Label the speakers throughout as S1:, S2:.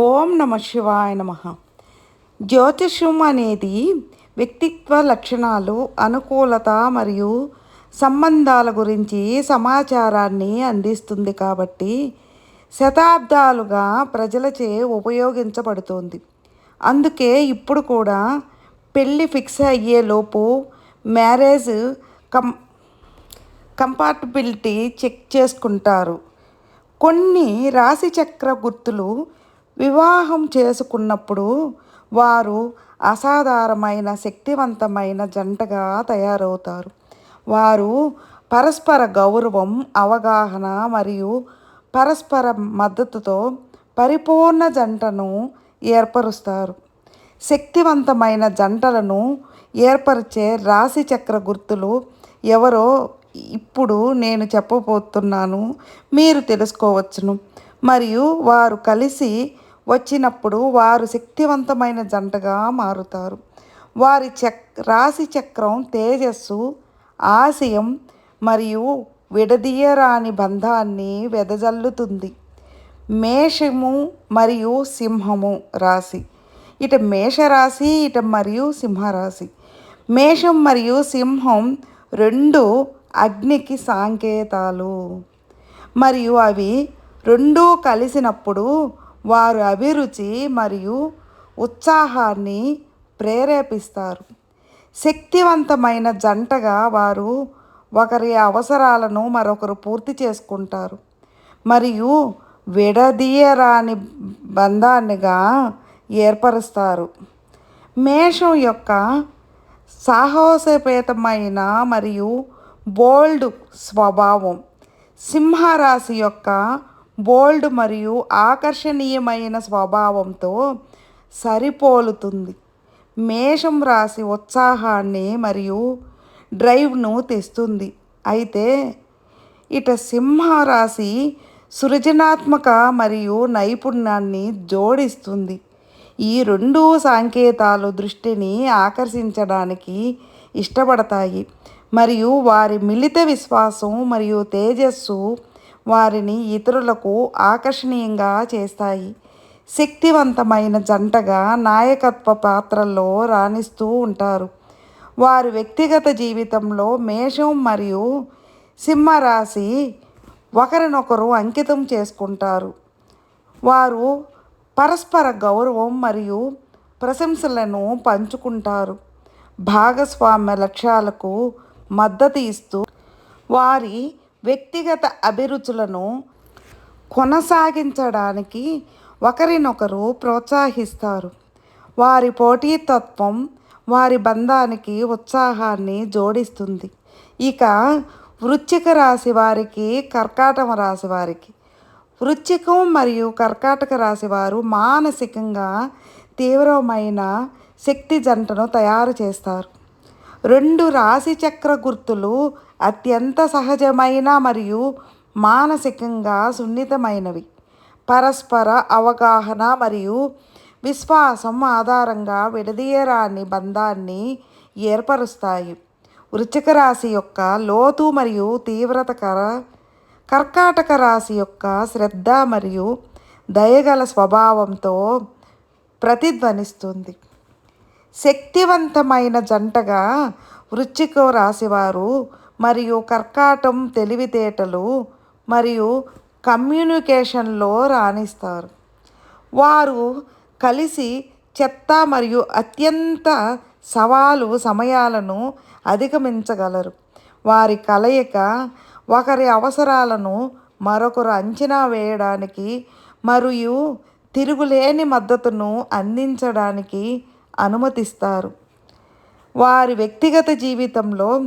S1: ఓం నమ శివాయ నమ. జ్యోతిషం అనేది వ్యక్తిత్వ లక్షణాలు అనుకూలత మరియు సంబంధాల గురించి సమాచారాన్ని అందిస్తుంది కాబట్టి శతాబ్దాలుగా ప్రజలచే ఉపయోగించబడుతోంది. అందుకే ఇప్పుడు కూడా పెళ్ళి ఫిక్స్ అయ్యేలోపు మ్యారేజ్ కం కంపార్టబిలిటీ చెక్ చేసుకుంటారు. కొన్ని రాశిచక్ర గుర్తులు వివాహం చేసుకున్నప్పుడు వారు అసాధారణమైన శక్తివంతమైన జంటగా తయారవుతారు. వారు పరస్పర గౌరవం అవగాహన మరియు పరస్పర మద్దతుతో పరిపూర్ణ జంటను ఏర్పరుస్తారు. శక్తివంతమైన జంటలను ఏర్పరిచే రాశి చక్ర గుర్తులు ఎవరో ఇప్పుడు నేను చెప్పబోతున్నాను. మీరు తెలుసుకోవచ్చును. మరియు వారు కలిసి వచ్చినప్పుడు వారు శక్తివంతమైన జంటగా మారుతారు. వారి చక్ రాశి చక్రం తేజస్సు ఆశయం మరియు విడదీయరాని బంధాన్ని వెదజల్లుతుంది. మేషము మరియు సింహము రాశి. ఇట మేషరాశి ఇట మరియు సింహరాశి. మేషం మరియు సింహం రెండు అగ్నికి సాంకేతాలు. మరియు అవి రెండూ కలిసినప్పుడు వారు అభిరుచి మరియు ఉత్సాహాన్ని ప్రేరేపిస్తారు. శక్తివంతమైన జంటగా వారు ఒకరి అవసరాలను మరొకరు పూర్తి చేసుకుంటారు. మరియు విడదీయరాని బంధాన్నిగా ఏర్పరుస్తారు. మేషం యొక్క సాహసపేతమైన మరియు బోల్డ్ స్వభావం సింహరాశి యొక్క బోల్డ్ మరియు ఆకర్షణీయమైన స్వభావంతో సరిపోలుతుంది. మేషం రాశి ఉత్సాహాన్ని మరియు డ్రైవ్ను తెస్తుంది. అయితే ఇట సింహరాశి సృజనాత్మక మరియు నైపుణ్యాన్ని జోడిస్తుంది. ఈ రెండు సంకేతాలు దృష్టిని ఆకర్షించడానికి ఇష్టపడతాయి. మరియు వారి మిళిత విశ్వాసం మరియు తేజస్సు వారిని ఇతరులకు ఆకర్షణీయంగా చేస్తాయి. శక్తివంతమైన జంటగా నాయకత్వ పాత్రల్లో రాణిస్తూ ఉంటారు. వారు వ్యక్తిగత జీవితంలో మేషం మరియు సింహరాశి ఒకరినొకరు అంకితం చేసుకుంటారు. వారు పరస్పర గౌరవం మరియు ప్రశంసలను పంచుకుంటారు. భాగస్వామ్య లక్ష్యాలకు మద్దతు ఇస్తూ వారి వ్యక్తిగత అభిరుచులను కొనసాగించడానికి ఒకరినొకరు ప్రోత్సహిస్తారు. వారి పోటీతత్వం వారి బంధానికి ఉత్సాహాన్ని జోడిస్తుంది. ఇక వృశ్చిక రాశి వారికి కర్కాటక రాశి వారికి వృశ్చికం మరియు కర్కాటక రాశి వారు మానసికంగా తీవ్రమైన శక్తి జంటను తయారు చేస్తారు. రెండు రాశిచక్ర గుర్తులు అత్యంత సహజమైన మరియు మానసికంగా సున్నితమైనవి. పరస్పర అవగాహన మరియు విశ్వాసం ఆధారంగా విడదీయరాని బంధాన్ని ఏర్పరుస్తాయి. వృశ్చిక రాశి యొక్క లోతు మరియు తీవ్రతకర కర్కాటక రాశి యొక్క శ్రద్ధ మరియు దయగల స్వభావంతో ప్రతిధ్వనిస్తుంది. శక్తివంతమైన జంటగా వృశ్చిక రాశివారు మరియు కర్కాటం తెలివితేటలు మరియు కమ్యూనికేషన్లో రాణిస్తారు. వారు కలిసి చెత్త మరియు అత్యంత సవాలు సమయాలను అధిగమించగలరు. వారి కలయిక ఒకరి అవసరాలను మరొకరు అంచనా వేయడానికి మరియు తిరుగులేని మద్దతును అందించడానికి అనుమతిస్తారు. వారి వ్యక్తిగత జీవితంలో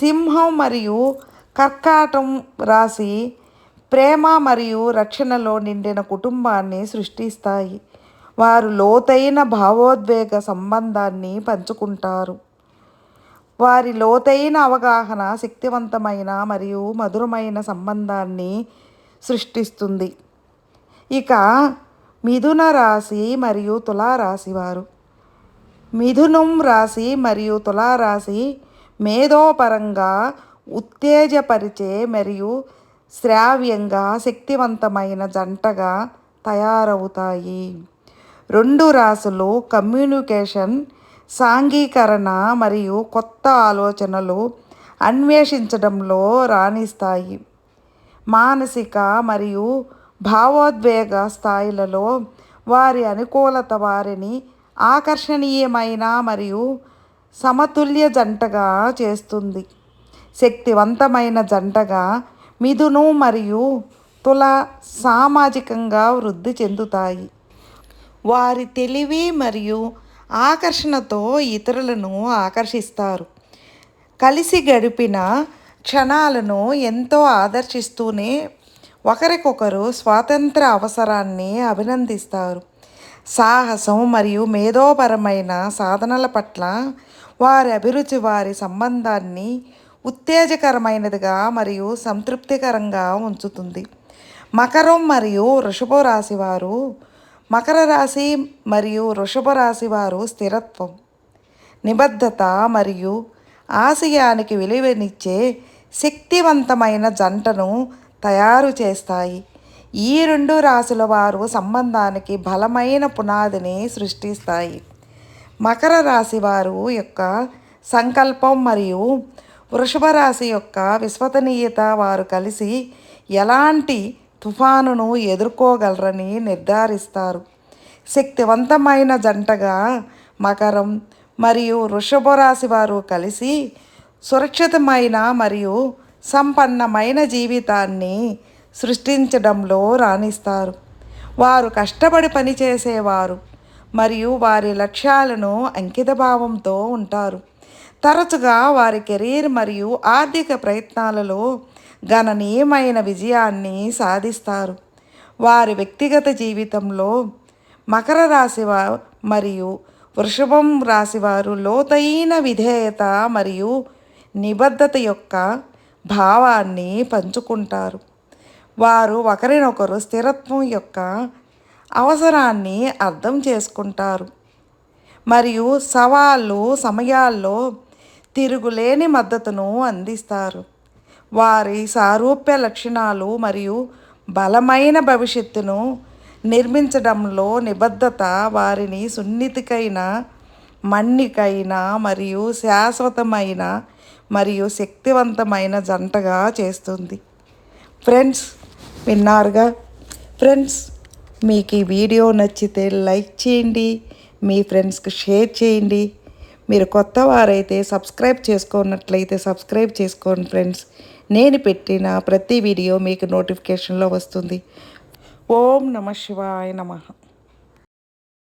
S1: సింహం మరియు కర్కాటం రాశి ప్రేమ మరియు రక్షణలో నిండిన కుటుంబాన్ని సృష్టిస్తాయి. వారు లోతైన భావోద్వేగ సంబంధాన్ని పంచుకుంటారు. వారి లోతైన అవగాహన శక్తివంతమైన మరియు మధురమైన సంబంధాన్ని సృష్టిస్తుంది. ఇక మిథున రాశి మరియు తులారాశి వారు. మిథునం రాశి మరియు తులారాశి మేధోపరంగా ఉత్తేజపరిచే మరియు శ్రావ్యంగా శక్తివంతమైన జంటగా తయారవుతాయి. రెండు రాశులు కమ్యూనికేషన్ సాంఘీకరణ మరియు కొత్త ఆలోచనలు అన్వేషించడంలో రాణిస్తాయి. మానసిక మరియు భావోద్వేగ స్థాయిలలో వారి అనుకూలత వారిని ఆకర్షణీయమైన మరియు సమతుల్య జంటగా చేస్తుంది. శక్తివంతమైన జంటగా మిథును మరియు తుల సామాజికంగా వృద్ధి చెందుతాయి. వారి తెలివి మరియు ఆకర్షణతో ఇతరులను ఆకర్షిస్తారు. కలిసి గడిపిన క్షణాలను ఎంతో ఆదర్శిస్తూనే ఒకరికొకరు స్వాతంత్ర అవసరాన్ని అభినందిస్తారు. సాహసం మరియు మేధోపరమైన సాధనల పట్ల వారి అభిరుచి వారి సంబంధాన్ని ఉత్తేజకరమైనదిగా మరియు సంతృప్తికరంగా ఉంచుతుంది. మకరం మరియు వృషభ రాశి వారు మకర రాశి మరియు వృషభ రాశి వారు స్థిరత్వం నిబద్ధత మరియు ఆశయానికి విలువనిచ్చే శక్తివంతమైన జంటను తయారు చేస్తాయి. ఈ రెండు రాశుల వారు సంబంధానికి బలమైన పునాదిని సృష్టిస్తాయి. మకర రాశి వారు యొక్క సంకల్పం మరియు వృషభ రాశి యొక్క విశ్వసనీయత వారు కలిసి ఎలాంటి తుఫానును ఎదుర్కోగలరని నిర్ధారిస్తారు. శక్తివంతమైన జంటగా మకరం మరియు వృషభ రాశి వారు కలిసి సురక్షితమైన మరియు సంపన్నమైన జీవితాన్ని సృష్టించడంలో రాణిస్తారు. వారు కష్టపడి పనిచేసేవారు మరియు వారి లక్ష్యాలను అంకితభావంతో ఉంటారు. తరచుగా వారి కెరీర్ మరియు ఆర్థిక ప్రయత్నాలలో గణనీయమైన విజయాన్ని సాధిస్తారు. వారి వ్యక్తిగత జీవితంలో మకర రాశి మరియు వృషభం రాశివారు లోతైన విధేయత మరియు నిబద్ధత యొక్క భావాన్ని పంచుకుంటారు. వారు ఒకరినొకరు స్థిరత్వం యొక్క అవసరాన్ని అర్థం చేసుకుంటారు. మరియు సవాళ్ళు సమయాల్లో తిరుగులేని మద్దతును అందిస్తారు. వారి సారూప్య లక్షణాలు మరియు బలమైన భవిష్యత్తును నిర్మించడంలో నిబద్ధత వారిని సున్నితికైన మన్నికైన మరియు శాశ్వతమైన మరియు శక్తివంతమైన జంటగా చేస్తుంది. ఫ్రెండ్స్ విన్నారుగా? ఫ్రెండ్స్ మీకు ఈ వీడియో నచ్చితే లైక్ చేయండి మీ ఫ్రెండ్స్కి షేర్ చేయండి. మీరు కొత్త వారైతే సబ్స్క్రైబ్ చేసుకున్నట్లయితే సబ్స్క్రైబ్ చేసుకోండి ఫ్రెండ్స్. నేను పెట్టిన ప్రతి వీడియో మీకు నోటిఫికేషన్లో వస్తుంది. ఓం నమ శివాయ నమ.